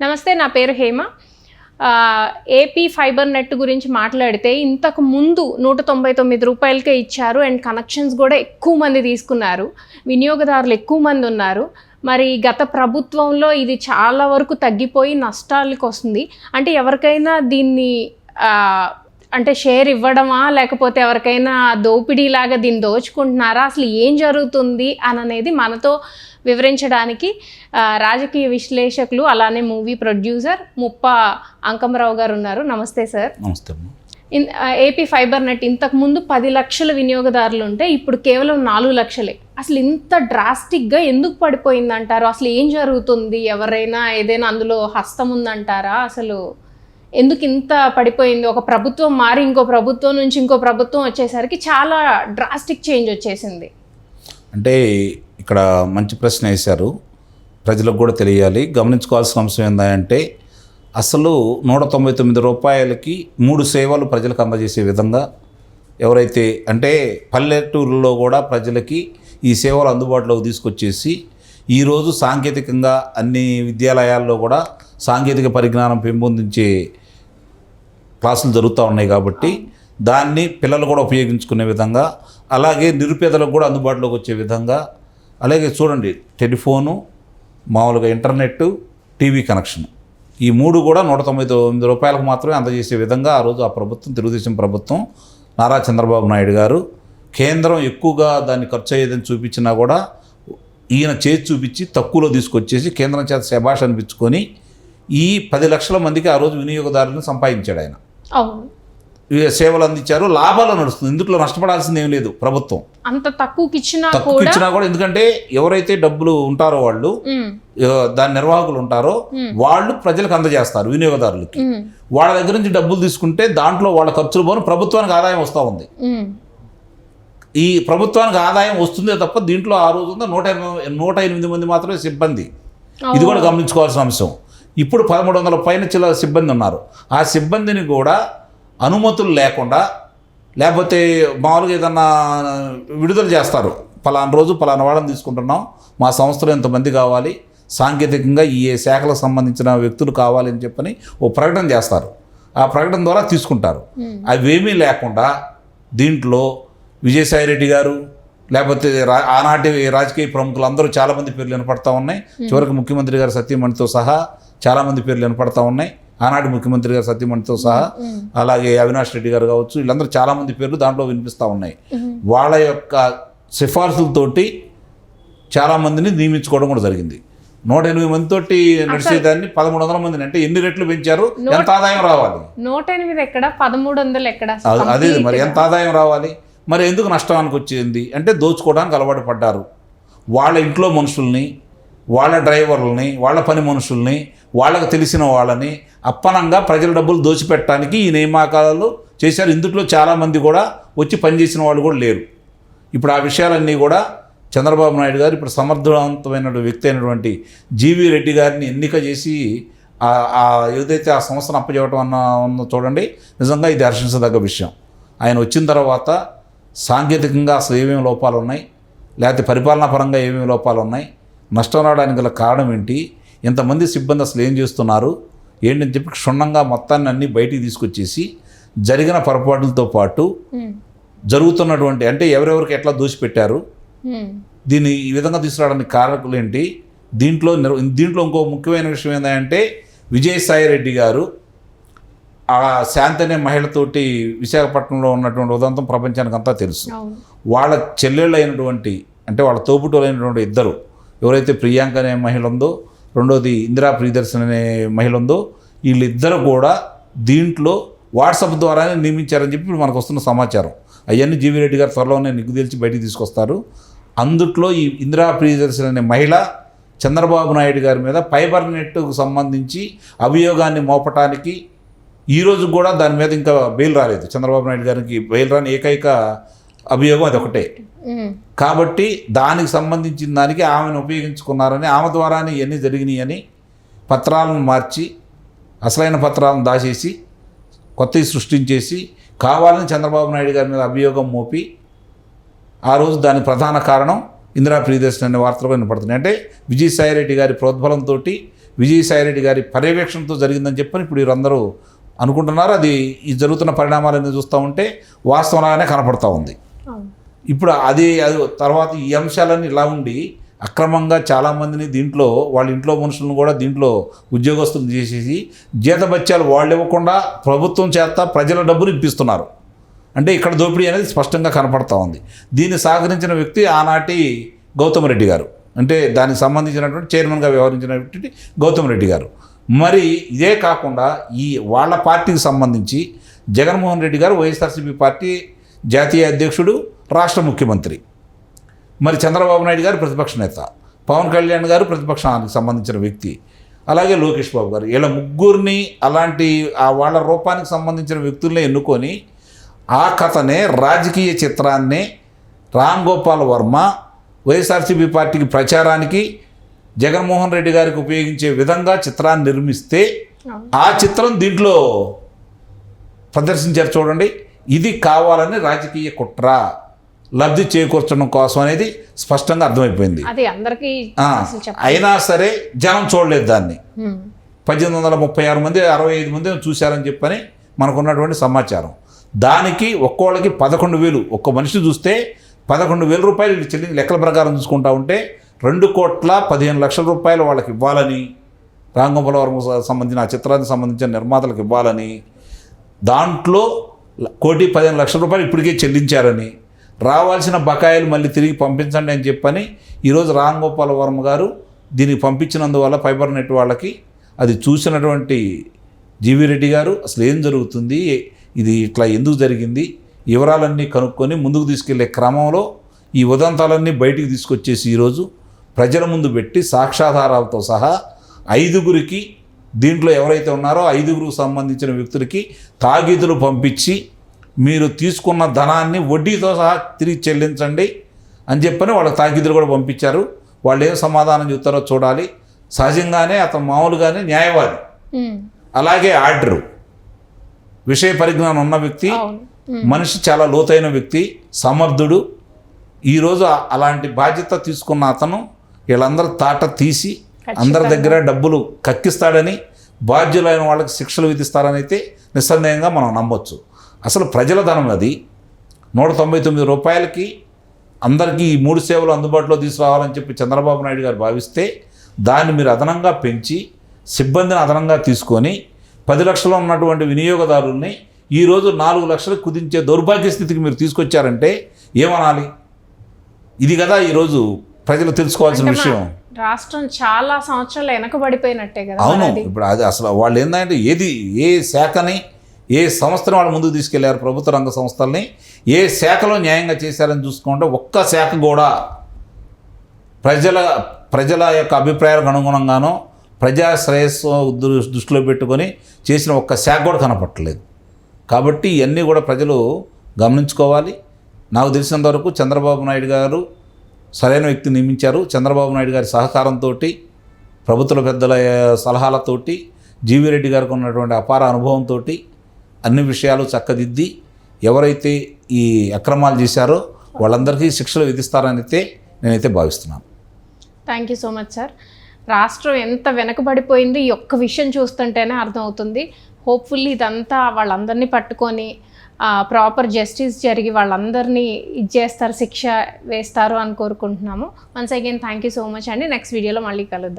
నమస్తే నా పేరు హేమ. ఏపీ ఫైబర్ నెట్ గురించి మాట్లాడితే ఇంతకు ముందు నూట తొంభై తొమ్మిది రూపాయలకే ఇచ్చారు అండ్ కనెక్షన్స్ కూడా ఎక్కువ మంది తీసుకున్నారు. వినియోగదారులు ఎక్కువ మంది ఉన్నారు. మరి గత ప్రభుత్వంలో ఇది చాలా వరకు తగ్గిపోయి నష్టాలకు వస్తుంది అంటే ఎవరికైనా దీన్ని అంటే షేర్ ఇవ్వడమా? లేకపోతే ఎవరికైనా దోపిడీలాగా దీన్ని దోచుకుంటున్నారా? అసలు ఏం జరుగుతుంది అని అనేది మనతో వివరించడానికి రాజకీయ విశ్లేషకులు అలానే మూవీ ప్రొడ్యూసర్ ముప్ప అంకమరావు గారు ఉన్నారు. నమస్తే సార్. నమస్తే ఇన్ ఏపీ ఫైబర్ నెట్ ఇంతకు ముందు పది లక్షల వినియోగదారులు ఉంటే ఇప్పుడు కేవలం నాలుగు లక్షలే. అసలు ఇంత డ్రాస్టిక్గా ఎందుకు పడిపోయింది అంటారు అసలు ఏం జరుగుతుంది? ఎవరైనా ఏదైనా అందులో హస్తం ఉందంటారా? అసలు ఎందుకు ఇంత పడిపోయింది? ఒక ప్రభుత్వం మారి ఇంకో ప్రభుత్వం నుంచి ఇంకో ప్రభుత్వం వచ్చేసరికి చాలా డ్రాస్టిక్ చేంజ్ వచ్చేసింది. అంటే ఇక్కడ మంచి ప్రశ్న వేశారు. ప్రజలకు కూడా తెలియాలి. గమనించుకోవాల్సిన అంశం ఏంటంటే అసలు నూట తొంభై తొమ్మిది రూపాయలకి మూడు సేవలు ప్రజలకు అందజేసే విధంగా ఎవరైతే అంటే పల్లెటూరులో కూడా ప్రజలకి ఈ సేవలు అందుబాటులోకి తీసుకొచ్చేసి ఈరోజు సాంకేతికంగా అన్ని విద్యాలయాల్లో కూడా సాంకేతిక పరిజ్ఞానం పెంపొందించే క్లాసులు జరుగుతూ ఉన్నాయి కాబట్టి దాన్ని పిల్లలు కూడా ఉపయోగించుకునే విధంగా అలాగే నిరుపేదలకు కూడా అందుబాటులోకి వచ్చే విధంగా అలాగే చూడండి టెలిఫోను మామూలుగా ఇంటర్నెట్ టీవీ కనెక్షన్. ఈ మూడు కూడా నూట తొంభై తొమ్మిది రూపాయలకు మాత్రమే అందజేసే విధంగా ఆ రోజు ఆ ప్రభుత్వం తెలుగుదేశం ప్రభుత్వం నారా చంద్రబాబు నాయుడు గారు కేంద్రం ఎక్కువగా దాన్ని ఖర్చు అయ్యేదని చూపించినా కూడా ఈయన చేసి చూపించి తక్కువలో తీసుకొచ్చేసి కేంద్రం చేత శభాష్ అనిపించుకొని ఈ పది లక్షల మందికి ఆ రోజు వినియోగదారులను సంపాదించాడు ఆయన. సేవలు అందించారు లాభాలు నడుస్తుంది. ఇందులో నష్టపడాల్సింది ఏం లేదు ప్రభుత్వం. అంత తక్కువకి ఇచ్చినా తక్కువ ఇచ్చినా కూడా ఎందుకంటే ఎవరైతే డబ్బులు ఉంటారో వాళ్ళు దాని నిర్వాహకులు ఉంటారో వాళ్ళు ప్రజలకు అందజేస్తారు వినియోగదారులకి. వాళ్ళ దగ్గర నుంచి డబ్బులు తీసుకుంటే దాంట్లో వాళ్ళ ఖర్చులు పోను ప్రభుత్వానికి ఆదాయం వస్తూ ఉంది. ఈ ప్రభుత్వానికి ఆదాయం వస్తుందే తప్ప దీంట్లో ఆ రోజు నూట ఎనిమిది నూట ఎనిమిది మంది మాత్రమే సిబ్బంది. ఇది కూడా గమనించుకోవాల్సిన అంశం. ఇప్పుడు పదమూడు వందల పైన చిల్ల సిబ్బంది ఉన్నారు. ఆ సిబ్బందిని కూడా అనుమతులు లేకుండా లేకపోతే మామూలుగా ఏదన్నా విడుదల చేస్తారు. పలానా రోజు పలానా వాళ్ళని తీసుకుంటున్నాం. మా సంస్థలో ఎంతమంది కావాలి? సాంకేతికంగా ఈ శాఖలకు సంబంధించిన వ్యక్తులు కావాలి అని చెప్పని ఓ ప్రకటన చేస్తారు. ఆ ప్రకటన ద్వారా తీసుకుంటారు. అవేమీ లేకుండా దీంట్లో విజయసాయి రెడ్డి గారు లేకపోతే రా- ఆనాటి రాజకీయ ప్రముఖులు అందరూ చాలామంది పేర్లు వినపడతా ఉన్నాయి. చివరికి ముఖ్యమంత్రి గారు సత్యమణితో సహా చాలామంది పేర్లు వినపడతా ఉన్నాయి. ఆనాటి ముఖ్యమంత్రి గారు సత్యమణితో సహా అలాగే అవినాష్ రెడ్డి గారు కావచ్చు వీళ్ళందరూ చాలామంది పేర్లు దాంట్లో వినిపిస్తూ ఉన్నాయి. వాళ్ళ యొక్క సిఫార్సులతోటి చాలామందిని నియమించుకోవడం కూడా జరిగింది. నూట ఎనిమిది మందితోటి నడిచేదాన్ని పదమూడు వందల మందిని అంటే ఎన్ని రెట్లు పెంచారు? ఎంత ఆదాయం రావాలి? నూట ఎనిమిది ఎక్కడ? పదమూడు వందలు ఎక్కడ? అదే మరి ఎంత ఆదాయం రావాలి? మరి ఎందుకు నష్టానికి వచ్చింది? అంటే దోచుకోవడానికి అలవాటు పడ్డారు. వాళ్ళ ఇంట్లో మనుషుల్ని వాళ్ళ డ్రైవర్లని వాళ్ళ పని మనుషుల్ని వాళ్ళకు తెలిసిన వాళ్ళని అప్పనంగా ప్రజల డబ్బులు దోచిపెట్టడానికి ఈ నియామకాలు చేశారు. ఇందులో చాలామంది కూడా వచ్చి పనిచేసిన వాళ్ళు కూడా లేరు. ఇప్పుడు ఆ విషయాలన్నీ కూడా చంద్రబాబు నాయుడు గారు ఇప్పుడు సమర్థవంతమైన వ్యక్తి అయినటువంటి జీవీ రెడ్డి గారిని ఎన్నిక చేసి ఏదైతే ఆ సంస్థను అప్పచేయటం అన్న ఉందో చూడండి నిజంగా ఇది హర్షించదగ్గ విషయం. ఆయన వచ్చిన తర్వాత సాంకేతికంగా అసలు ఏమేమి లోపాలు ఉన్నాయి? లేకపోతే పరిపాలనా పరంగా ఏమేమి లోపాలు ఉన్నాయి? నష్టం రావడానికి గల కారణం ఏంటి? ఇంతమంది సిబ్బంది అసలు ఏం చేస్తున్నారు? ఏంటని చెప్పి క్షుణ్ణంగా మొత్తాన్ని అన్నీ బయటికి తీసుకొచ్చేసి జరిగిన పొరపాట్లతో పాటు జరుగుతున్నటువంటి అంటే ఎవరెవరికి ఎట్లా దోచిపెట్టారు ఉమ్, దీన్ని ఈ విధంగా తీసుకురావడానికి కారకులు ఏంటి? దీంట్లో దీంట్లో ఇంకో ముఖ్యమైన విషయం ఏంటంటే విజయసాయి రెడ్డి గారు ఆ శాంతి అనే మహిళతోటి విశాఖపట్నంలో ఉన్నటువంటి ఉదంతం ప్రపంచానికి అంతా తెలుసు. వాళ్ళ చెల్లెళ్ళు అయినటువంటి అంటే వాళ్ళ తోబుటోలు అయినటువంటి ఇద్దరు ఎవరైతే ప్రియాంక అనే మహిళ ఉందో రెండోది ఇందిరా ప్రియదర్శన్ అనే మహిళ ఉందో వీళ్ళిద్దరు కూడా దీంట్లో వాట్సాప్ ద్వారానే నియమించారని చెప్పి ఇప్పుడు మనకు వస్తున్న సమాచారం. అవన్నీ జీవీ రెడ్డి గారు త్వరలోనే నిగ్గు తెలిసి బయటికి తీసుకొస్తారు. అందుట్లో ఈ ఇందిరా ప్రియదర్శన్ అనే మహిళ చంద్రబాబు నాయుడు గారి మీద ఫైబర్ నెట్కు సంబంధించి అభియోగాన్ని మోపటానికి ఈ రోజు కూడా దాని మీద ఇంకా బెయిల్ రాలేదు. చంద్రబాబు నాయుడు గారికి బెయిల్ రాని ఏకైక అభియోగం అది ఒకటే కాబట్టి దానికి సంబంధించిన దానికి ఆమెను ఉపయోగించుకున్నారని ఆమె ద్వారానే ఇవన్నీ జరిగినాయి అని పత్రాలను మార్చి అసలైన పత్రాలను దాచేసి కొత్తవి సృష్టించేసి కావాలని చంద్రబాబు నాయుడు గారి మీద అభియోగం మోపి ఆ రోజు దాని ప్రధాన కారణం ఇందిరా ప్రియదర్శన్ అనే వార్తలు వినపడుతున్నాయి. అంటే విజయసాయి రెడ్డి గారి ప్రోద్బలంతో విజయసాయిరెడ్డి గారి పర్యవేక్షణతో జరిగిందని చెప్పని ఇప్పుడు వీరందరూ అనుకుంటున్నారు. అది ఈ జరుగుతున్న పరిణామాలన్నీ చూస్తూ ఉంటే వాస్తవంగానే కనపడతా ఉంది. ఇప్పుడు అది అది తర్వాత ఈ అంశాలన్నీ ఇలా ఉండి అక్రమంగా చాలామందిని దీంట్లో వాళ్ళ ఇంట్లో మనుషులను కూడా దీంట్లో ఉద్యోగస్తులు చేసేసి జీతభత్యాలు వాళ్ళు ఇవ్వకుండా ప్రభుత్వం చేత ప్రజల డబ్బులు ఇప్పిస్తున్నారు. అంటే ఇక్కడ దోపిడీ అనేది స్పష్టంగా కనపడతా ఉంది. దీన్ని సహకరించిన వ్యక్తి ఆనాటి గౌతమ్ రెడ్డి గారు. అంటే దానికి సంబంధించినటువంటి చైర్మన్గా వ్యవహరించినటువంటి గౌతమ్ రెడ్డి గారు. మరి ఇదే కాకుండా ఈ వాళ్ళ పార్టీకి సంబంధించి జగన్మోహన్ రెడ్డి గారు వైఎస్ఆర్సీపీ పార్టీ జాతీయ అధ్యక్షుడు రాష్ట్ర ముఖ్యమంత్రి. మరి చంద్రబాబు నాయుడు గారు ప్రతిపక్ష నేత. పవన్ కళ్యాణ్ గారు ప్రతిపక్షానికి సంబంధించిన వ్యక్తి. అలాగే లోకేష్ బాబు గారు. ఇలా ముగ్గురిని అలాంటి ఆ వాళ్ళ రూపానికి సంబంధించిన వ్యక్తుల్ని ఎన్నుకొని ఆ కథనే రాజకీయ చిత్రాన్ని రామ్ గోపాల్ వర్మ వైఎస్ఆర్సీపీ పార్టీకి ప్రచారానికి జగన్మోహన్ రెడ్డి గారికి ఉపయోగించే విధంగా చిత్రాన్ని నిర్మిస్తే. ఆ చిత్రం దీంట్లో ప్రదర్శించారు చూడండి. ఇది కావాలని రాజకీయ కుట్ర లబ్ధి చేకూర్చడం కోసం అనేది స్పష్టంగా అర్థమైపోయింది. అయినా సరే జనం చూడలేదు దాన్ని. పద్దెనిమిది వందల ముప్పై ఆరు మంది అరవై ఐదు మంది చూశారని చెప్పని మనకున్నటువంటి సమాచారం. దానికి ఒక్కోళ్ళకి పదకొండు వేలు. ఒక్క మనిషి చూస్తే పదకొండు వేల రూపాయలు వీళ్ళు చెల్లి లెక్కల ప్రకారం చూసుకుంటా ఉంటే రెండు కోట్ల పదిహేను లక్షల రూపాయలు వాళ్ళకి ఇవ్వాలని రాంగోపాల వర్మ సంబంధించిన ఆ చిత్రానికి సంబంధించిన నిర్మాతలకు ఇవ్వాలని దాంట్లో కోటి పదిహేను లక్షల రూపాయలు ఇప్పటికే చెల్లించారని రావాల్సిన బకాయిలు మళ్ళీ తిరిగి పంపించండి అని చెప్పని ఈరోజు రామ్ గోపాల్ వర్మ గారు దీనికి పంపించినందువల్ల ఫైబర్ నెట్ వాళ్ళకి అది చూసినటువంటి జీవి రెడ్డి గారు అసలు ఏం జరుగుతుంది ఇది ఇట్లా ఎందుకు జరిగింది వివరాలన్నీ కనుక్కొని ముందుకు తీసుకెళ్ళే క్రమంలో ఈ ఉదంతాలన్నీ బయటికి తీసుకొచ్చేసి ఈరోజు ప్రజల ముందు పెట్టి సాక్షాధారాలతో సహా ఐదుగురికి దీంట్లో ఎవరైతే ఉన్నారో ఐదుగురికి సంబంధించిన వ్యక్తులకి తాగీదులు పంపించి మీరు తీసుకున్న ధనాన్ని వడ్డీతో సహా తిరిగి చెల్లించండి అని చెప్పని వాళ్ళకి తాకీదులు కూడా పంపించారు. వాళ్ళు ఏం సమాధానం చెప్తారో చూడాలి. సహజంగానే అతను మామూలుగానే న్యాయవాది. అలాగే ఆర్డరు. విషయ పరిజ్ఞానం ఉన్న వ్యక్తి. మనిషి చాలా లోతైన వ్యక్తి సమర్థుడు. ఈరోజు అలాంటి బాధ్యత తీసుకున్న అతను వీళ్ళందరూ తాట తీసి అందరి దగ్గర డబ్బులు కక్కిస్తాడని బాధ్యులైన వాళ్ళకి శిక్షలు విధిస్తారని అయితే నిస్సందేహంగా మనం నమ్మొచ్చు. అసలు ప్రజల ధనం అది. నూట తొంభై తొమ్మిది రూపాయలకి అందరికీ ఈ మూడు సేవలు అందుబాటులో తీసుకురావాలని చెప్పి చంద్రబాబు నాయుడు గారు భావిస్తే దాన్ని మీరు అదనంగా పెంచి సిబ్బందిని అదనంగా తీసుకొని పది లక్షలు ఉన్నటువంటి వినియోగదారుల్ని ఈరోజు నాలుగు లక్షలకు కుదించే దౌర్భాగ్య స్థితికి మీరు తీసుకొచ్చారంటే ఏమనాలి? ఇది కదా ఈరోజు ప్రజలు తెలుసుకోవాల్సిన విషయం. రాష్ట్రం చాలా సంవత్సరాలు వెనకబడిపోయినట్టే కదా అవును. ఇప్పుడు అది అసలు వాళ్ళు ఏంటంటే ఏది ఏ శాఖని ఏ సంస్థను వాళ్ళు ముందుకు తీసుకెళ్ళారు ప్రభుత్వ రంగ సంస్థల్ని ఏ శాఖలో న్యాయంగా చేశారని చూసుకుంటే ఒక్క శాఖ కూడా ప్రజల ప్రజల యొక్క అభిప్రాయాలకు అనుగుణంగానో ప్రజా శ్రేయస్సు దృష్టిలో పెట్టుకొని చేసిన ఒక్క శాఖ కూడా కనపట్టలేదు కాబట్టి ఇవన్నీ కూడా ప్రజలు గమనించుకోవాలి నాకు తెలిసినంత వరకు చంద్రబాబు నాయుడు గారు సరైన వ్యక్తిని నియమించారు. చంద్రబాబు నాయుడు గారి సహకారంతో ప్రభుత్వ పెద్దల సలహాలతోటి జీవి రెడ్డి గారికి ఉన్నటువంటి అపార అనుభవంతో అన్ని విషయాలు చక్కదిద్ది ఎవరైతే ఈ అక్రమాలు చేశారో వాళ్ళందరికీ శిక్షలు విధిస్తారని అయితే నేనైతే భావిస్తున్నాను. Thank you so much sir రాష్ట్రం ఎంత వెనకబడిపోయింది ఈ ఒక్క విషయం చూస్తుంటేనే అర్థమవుతుంది. హోప్ఫుల్లీ ఇదంతా వాళ్ళందరినీ పట్టుకొని ప్రాపర్ జస్టిస్ జరిగి వాళ్ళందరినీ ఇచ్చేస్తారు శిక్ష వేస్తారు అని కోరుకుంటున్నాము. Once again thank you so much అండి. నెక్స్ట్ వీడియోలో మళ్ళీ కలుద్దాం.